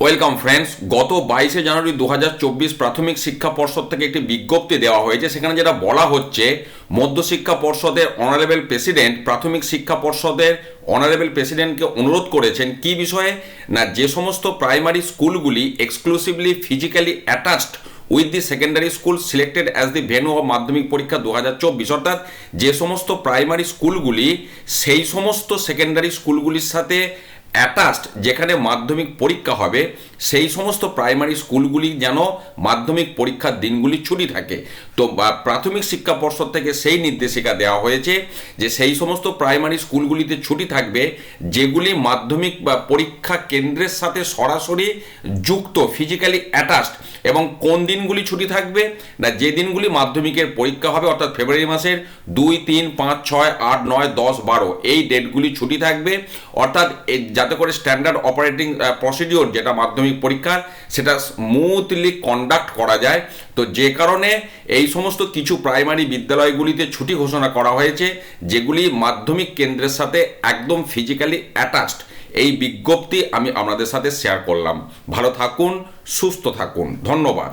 Welcome friends গত বাইশে জানুয়ারি দু হাজার চব্বিশ প্রাথমিক শিক্ষা পর্ষদ থেকে একটি বিজ্ঞপ্তি দেওয়া হয়েছে। সেখানে যেটা বলা হচ্ছে মধ্যশিক্ষা পর্ষদের অনারেবল প্রেসিডেন্ট প্রাথমিক শিক্ষা পর্ষদের অনারেবল প্রেসিডেন্টকে অনুরোধ করেছেন কি বিষয়ে? না, যে সমস্ত প্রাইমারি স্কুলগুলি exclusively physically attached with the secondary school selected as the venue of Madhyamik পরীক্ষা দু হাজার চব্বিশ। অর্থাৎ যে সমস্ত প্রাইমারি স্কুলগুলি সেই সমস্ত সেকেন্ডারি স্কুলগুলির সাথে অ্যাটাচড যেখানে মাধ্যমিক পরীক্ষা হবে, সেই সমস্ত প্রাইমারি স্কুলগুলি যেন মাধ্যমিক পরীক্ষার দিনগুলি ছুটি থাকে। তো প্রাথমিক শিক্ষা পর্ষদ থেকে সেই নির্দেশিকা দেওয়া হয়েছে যে সেই সমস্ত প্রাইমারি স্কুলগুলিতে ছুটি থাকবে, যেগুলি মাধ্যমিক বা পরীক্ষা কেন্দ্রের সাথে সরাসরি যুক্ত ফিজিক্যালি অ্যাটাচড এবং কোন দিনগুলি ছুটি থাকবে না যে দিনগুলি মাধ্যমিকের পরীক্ষা হবে, অর্থাৎ ফেব্রুয়ারি মাসের দুই, তিন, পাঁচ, ছয়, আট, নয়, দশ, বারো, এই ডেটগুলি ছুটি থাকবে। অর্থাৎ যাতে করে স্ট্যান্ডার্ড অপারেটিং প্রসিডিওর যেটা মাধ্যমিক পরীক্ষার সেটা স্মুথলি কন্ডাক্ট করা যায়। তো যে কারণে এই সমস্ত কিছু প্রাইমারি বিদ্যালয়গুলিতে ছুটি ঘোষণা করা হয়েছে, যেগুলি মাধ্যমিক কেন্দ্রের সাথে একদম ফিজিক্যালি অ্যাটাচড এই বিজ্ঞপ্তি আমি আপনাদের সাথে শেয়ার করলাম। ভালো থাকুন, সুস্থ থাকুন। ধন্যবাদ।